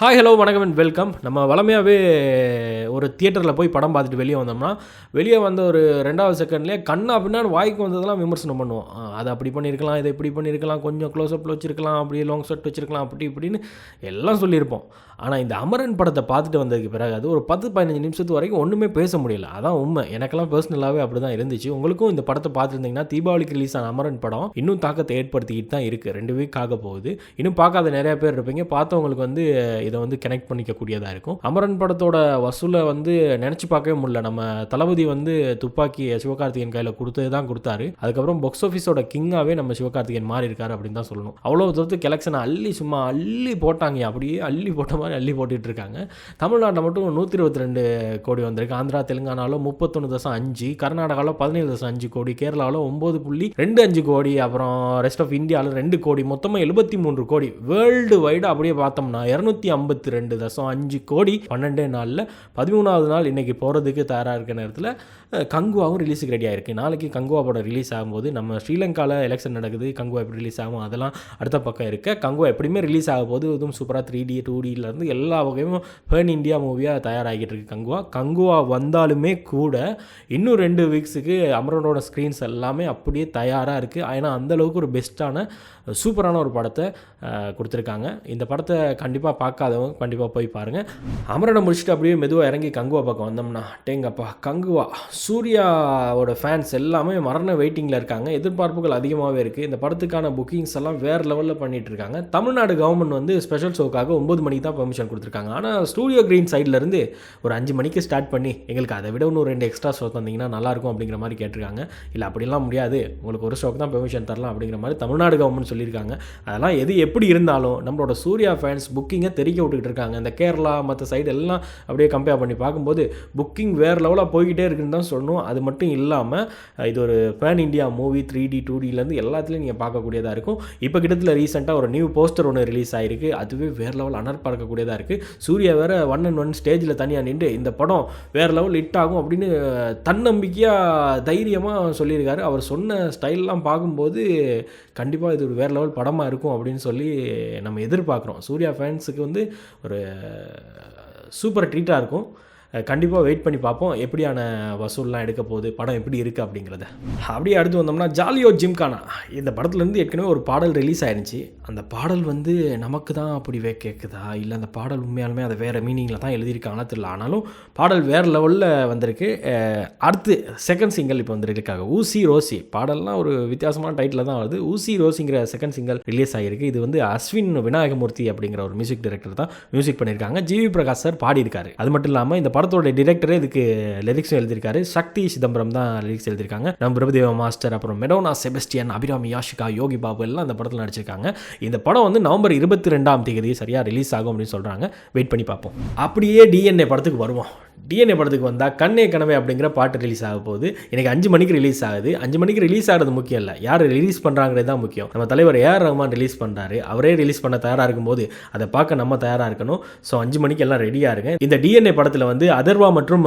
Hi hello வணக்கம் and welcome நம்ம வளமையாகவே ஒரு தியேட்டரில் போய் படம் பார்த்துட்டு வெளியே வந்தோம்னா வெளியே வந்த ஒரு ரெண்டாவது செகண்ட்லேயே கண்ணா பின்னாடி வாய்க்கு வந்ததெல்லாம் விமர்சனம் பண்ணுவோம். அதை அப்படி பண்ணியிருக்கலாம் இதை இப்படி பண்ணியிருக்கலாம் கொஞ்சம் க்ளோஸ்அப்பில் வச்சுருக்கலாம் அப்படியே லாங் ஷர்ட் வச்சுருக்கலாம் அப்படி இப்படின்னு எல்லாம் சொல்லியிருப்போம். ஆனால் இந்த அமரன் படத்தை பார்த்துட்டு வந்ததுக்கு பிறகு அது ஒரு பத்து பதினஞ்சு நிமிஷத்து வரைக்கும் ஒன்றுமே பேச முடியல. அதான் உண்மை. எனக்கெல்லாம் பர்சனலாகவே அப்படி தான் இருந்துச்சு. உங்களுக்கும் இந்த படத்தை பார்த்துருந்தீங்கன்னா தீபாவளிக்கு ரிலீஸ் ஆன அமரன் படம் இன்னும் தாக்கத்தை ஏற்படுத்திக்கிட்டு தான் இருக்குது ரெண்டு வீக் ஆக போகுது. இன்னும் பார்க்காத நிறைய பேர் இருப்பீங்க. பார்த்தவங்களுக்கு வந்து இதை வந்து கனெக்ட் பண்ணிக்கக்கூடியதாக இருக்கும். அமரன் படத்தோட வசூலை வந்து நினச்சி பார்க்கவே முடியல. நம்ம தளபதி வந்து துப்பாக்கி சிவகார்த்திகேயன் கையில் கொடுத்தது தான் கொடுத்தாரு. அதுக்கப்புறம் பாக்ஸ் ஆஃபீஸோட கிங்காகவே நம்ம சிவகார்த்திகேயன் மாறி இருக்காரு அப்படின்னு தான் சொல்லணும். அவ்வளோ தூரத்துக்கு கலெக்ஷனை அள்ளி சும்மா அள்ளி போட்டாங்க. அப்படியே அள்ளி போட்ட மாதிரி அள்ளி போட்டுட்டு இருக்காங்க தமிழ்நாட்டில் மட்டும் நூற்றி இருபத்தி ரெண்டு கோடி வந்திருக்கு. ஆந்திரா தெலுங்கானாவில் முப்பத்தொன்று தசம் அஞ்சு கர்நாடகாவில் பதினேழு தசம் அஞ்சு கோடி கேரளாவில் ஒம்பது புள்ளி ரெண்டு அஞ்சு கோடி அப்புறம் ரெஸ்ட் ஆஃப் இந்தியாவில் ரெண்டு கோடி மொத்தமாக எழுபத்தி மூன்று கோடி. வேர்ல்டு வைடு அப்படியே பார்த்தோம்னா இரநூத்தி ஐம்பத்தி ரெண்டு தசம் அஞ்சு கோடி. பன்னெண்டே நாளில் பதிமூணாவது நாள் இன்றைக்கி போகிறதுக்கு தயாராக இருக்க நேரத்தில் கங்குவாவும் ரிலீஸுக்கு ரெடி ஆயிருக்கு. நாளைக்கு கங்குவா படம் ரிலீஸ் ஆகும்போது நம்ம ஸ்ரீலங்காவில் எலெக்ஷன் நடக்குது கங்குவா எப்படி ரிலீஸ் ஆகும் அதெல்லாம் அடுத்த பக்கம் இருக்க. கங்குவா எப்படியுமே ரிலீஸ் ஆக போது இதுவும் சூப்பராக த்ரீ டி டூ வந்து எல்லா வகையும் பேர்ன் இந்தியா மூவியாக தயாராகிட்டு இருக்கு கங்குவா. கங்குவா வந்தாலுமே கூட இன்னும் ரெண்டு வீக்ஸுக்கு அமரனோட ஸ்க்ரீன்ஸ் எல்லாமே அப்படியே தயாராக இருக்குது ஏன்னா அந்தளவுக்கு ஒரு பெஸ்ட்டான சூப்பரான ஒரு படத்தை கொடுத்துருக்காங்க. இந்த படத்தை கண்டிப்பாக பார்க்காதவங்க கண்டிப்பாக போய் பாருங்கள் அமரனை முடிச்சுட்டு அப்படியே மெதுவாக இறங்கி கங்குவா பக்கம் வந்தோம்னா டேங்கப்பா கங்குவா. சூர்யாவோட ஃபேன்ஸ் எல்லாமே மரண வெயிட்டிங்கில் இருக்காங்க. எதிர்பார்ப்புகள் அதிகமாகவே இருக்குது இந்த படத்துக்கான புக்கிங்ஸ் எல்லாம் வேறு லெவலில் பண்ணிகிட்டு இருக்காங்க. தமிழ்நாடு கவர்மெண்ட் வந்து ஸ்பெஷல் ஷோக்காக ஒம்பது மணிக்கு தான் பெர்மிஷன் கொடுத்துருக்காங்க. ஆனால் ஸ்டூடியோ க்ரீன் சைட்லேருந்து ஒரு அஞ்சு மணிக்கு ஸ்டார்ட் பண்ணி எங்களுக்கு அதை விட இன்னும் ரெண்டு எக்ஸ்ட்ரா ஷோ தந்தீங்கன்னா நல்லாயிருக்கும் அப்படிங்கிற மாதிரி கேட்டிருக்காங்க. இல்லை அப்படிலாம் முடியாது. உங்களுக்கு ஒரு ஷோக்கு தான் பெர்மிஷன் தரலாம் அப்படிங்கிற மாதிரி தமிழ்நாடு கவர்மெண்ட் சொல்லியிருக்காங்க. அதெல்லாம் எது எப்படி இருந்தாலும் நம்மளோட சூர்யா ஃபேன்ஸ் புக்கிங்கை தெரிக்க விட்டுக்கிட்டு இருக்காங்க. இந்த கேரளா மற்ற சைடு எல்லாம் அப்படியே கம்பேர் பண்ணி பார்க்கும்போது புக்கிங் வேறு லெவலாக போய்கிட்டே இருக்குன்னு தான் சொல்லணும். அது மட்டும் இல்லாமல் இது ஒரு pan India movie three D two டிலேருந்து எல்லாத்துலேயும் நீங்கள் பார்க்கக்கூடியதாக இருக்கும். இப்போ கிட்டத்தில் ரீசெண்டாக ஒரு நியூ போஸ்டர் ஒன்று ரிலீஸ் ஆகிருக்கு அதுவே வேறு லெவல் அனர்பார்க்கக்கூடிய இருக்கக்கூடியதாக இருக்குது சூர்யா வேறு ஒன் அண்ட் ஒன் ஸ்டேஜில் தனியாக நின்று இந்த படம் வேறு லெவல் ஹிட் ஆகும் அப்படின்னு தன்னம்பிக்கையாக தைரியமாக சொல்லியிருக்காரு. அவர் சொன்ன ஸ்டைல்லாம் பார்க்கும்போது கண்டிப்பாக இது ஒரு வேறு லெவல் படமாக இருக்கும் அப்படின்னு சொல்லி நம்ம எதிர்பார்க்குறோம். சூர்யா ஃபேன்ஸுக்கு வந்து ஒரு சூப்பர் ட்ரீட்டாக இருக்கும். கண்டிப்பாக வெயிட் பண்ணி பார்ப்போம். எப்படியான வசூல்லாம் எடுக்க போகுது படம் எப்படி இருக்குது அப்படிங்கிறத. அப்படியே அடுத்து வந்தோம்னா ஜாலியோ ஜிம்கானா. இந்த படத்துலேருந்து ஏற்கனவே ஒரு பாடல் ரிலீஸ் ஆயிருந்துச்சு. அந்த பாடல் வந்து நமக்கு தான் அப்படி வே கேட்குதா இல்லை அந்த பாடல் உண்மையாலுமே அதை வேறு மீனிங்கில் தான் எழுதியிருக்காங்களா தெரியல. ஆனாலும் பாடல் வேறு லெவலில் வந்திருக்கு. அடுத்து செகண்ட் சிங்கிள் இப்போ வந்துருக்காங்க ஊசி ரோசி. பாடல்லாம் ஒரு வித்தியாசமான டைட்டில் தான் வருது. ஊசி ரோசிங்கிற செகண்ட் சிங்கிள் ரிலீஸ் ஆகிருக்கு இது வந்து அஸ்வின் விநாயகமூர்த்தி அப்படிங்கிற ஒரு மியூசிக் டைரக்டர் தான் மியூசிக் பண்ணியிருக்காங்க. ஜிவி பிரகாஷ் சார் பாடியிருக்காரு. அது மட்டும் இல்லாமல் இந்த படத்தோட டிரெக்டரே இதுக்கு லிரிக்ஸும் எழுதியிருக்காரு. சக்தி சிதம்பரம் தான் லிரிக்ஸ் எழுதியிருக்காங்க. நம்ம பிரபுதேவ மாஸ்டர் அப்புறம் மெடோனா செபஸ்டியன் அபிராமி யாஷிகா யோகி பாபு எல்லாம் இந்த படத்தில் நடிச்சிருக்காங்க. இந்த படம் வந்து நவம்பர் இருபத்தி ரெண்டாம் தேதி சரியாக ரிலீஸ் ஆகும் அப்படின்னு சொல்கிறாங்க வெயிட் பண்ணி பார்ப்போம். அப்படியே டிஎன்ஏ படத்துக்கு வருவோம். டிஎன்ஏ படத்துக்கு வந்தால் கண்ணே கனவே அப்படிங்கிற பாட்டு ரிலீஸ் ஆக போகுது. எனக்கு அஞ்சு மணிக்கு ரிலீஸ் ஆகுது. அஞ்சு மணிக்கு ரிலீஸ் ஆகிறது முக்கியம் இல்லை. யார் ரிலீஸ் பண்ணுறாங்கிறது தான் முக்கியம். நம்ம தலைவர் ஏஆர் ரஹ்மான் ரிலீஸ் பண்ணுறாரு அவரே ரிலீஸ் பண்ண தயாராக இருக்கும்போது அதை பார்க்க நம்ம தயாராக இருக்கணும். ஸோ அஞ்சு மணிக்கு எல்லாம் ரெடியாக இருங்க. இந்த டிஎன்ஏ படத்தில் வந்து அதர்வா மற்றும்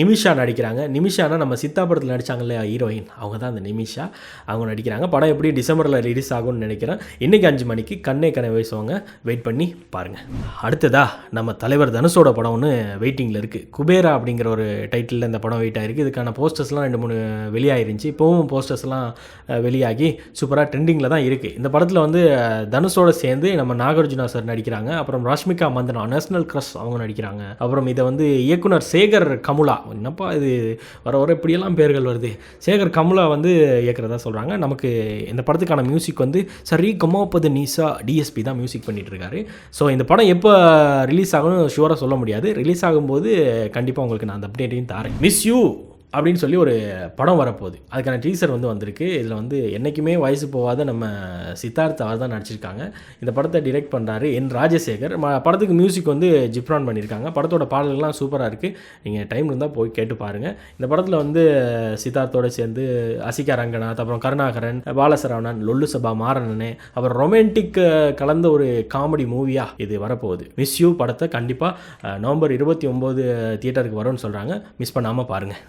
நிமிஷா நடிக்கிறாங்க. நிமிஷானா நம்ம சித்தா படத்தில் நடித்தாங்க இல்லையா ஹீரோயின் அவங்க தான் அந்த நிமிஷா. அவங்க நடிக்கிறாங்க. படம் எப்படி டிசம்பரில் ரிலீஸ் ஆகும்னு நினைக்கிறேன். இன்றைக்கி அஞ்சு மணிக்கு கண்ணே கனவே பேசுவாங்க. வெயிட் பண்ணி பாருங்கள் அடுத்ததா நம்ம தலைவர் தனுஷோட படம் ஒன்று வெயிட்டிங்கில் இருக்குது குபேரா அப்படிங்கிற ஒரு டைட்டிலில் இந்த படம் வெயிட் ஆகிருக்கு இதுக்கான போஸ்டர்ஸ்லாம் ரெண்டு மூணு வெளியாயிருந்துச்சு. இப்போவும் போஸ்டர்ஸ்லாம் வெளியாகி சூப்பராக ட்ரெண்டிங்கில் தான் இருக்குது இந்த படத்தில் வந்து தனுஷோட சேர்ந்து நம்ம நாகார்ஜுனா சார் நடிக்கிறாங்க. அப்புறம் ராஷ்மிகா மந்தனா நேஷனல் க்ரஷ் அவங்க நடிக்கிறாங்க. அப்புறம் இதை வந்து இயக்குனர் சேகர் கமுலா என்னப்பா இது? வர வர இப்படியெல்லாம் பேர்கள் வருது. சேகர் கமுலா வந்து இயக்கிறதா சொல்கிறாங்க நமக்கு இந்த படத்துக்கான மியூசிக் வந்து சரி கமோப்பது நீசா டிஎஸ்பி தான் மியூசிக் பண்ணிகிட்ருக்காரு ஸோ இந்த படம் எப்போ ரிலீஸ் ஆகணும்னு ஷுவராக சொல்ல முடியாது. ரிலீஸ் ஆகும்போது கண்டிப்பாக உங்களுக்கு நான் அந்த அப்டேட்டையும் தரேன் மிஸ் யூ அப்படின்னு சொல்லி ஒரு படம் வரப்போகுது. அதுக்கான டீசர் வந்து வந்திருக்கு. இதில் வந்து என்றைக்குமே வயசு போகாத நம்ம சித்தார்த் அவர் தான் நடிச்சிருக்காங்க. இந்த படத்தை டிரெக்ட் பண்ணுறாரு என் ராஜசேகர். ம படத்துக்கு மியூசிக் வந்து ஜிப்ரான் பண்ணியிருக்காங்க. படத்தோட பாடல்கள்லாம் சூப்பராக இருக்குது நீங்கள் டைம் இருந்தால் போய் கேட்டு பாருங்கள் இந்த படத்தில் வந்து சித்தார்த்தோடு சேர்ந்து அசிகா ரங்கநாத் அப்புறம் கருணாகரன் பாலசரவணன் லொல்லு சபா மாறனனே அப்புறம் ரொமான்டிக் கலந்த ஒரு காமெடி மூவியாக இது வரப்போகுது. மிஸ் யூ படத்தை கண்டிப்பாக நவம்பர் இருபத்தி ஒம்பது தியேட்டருக்கு வரும்னு சொல்கிறாங்க மிஸ் பண்ணாமல் பாருங்கள்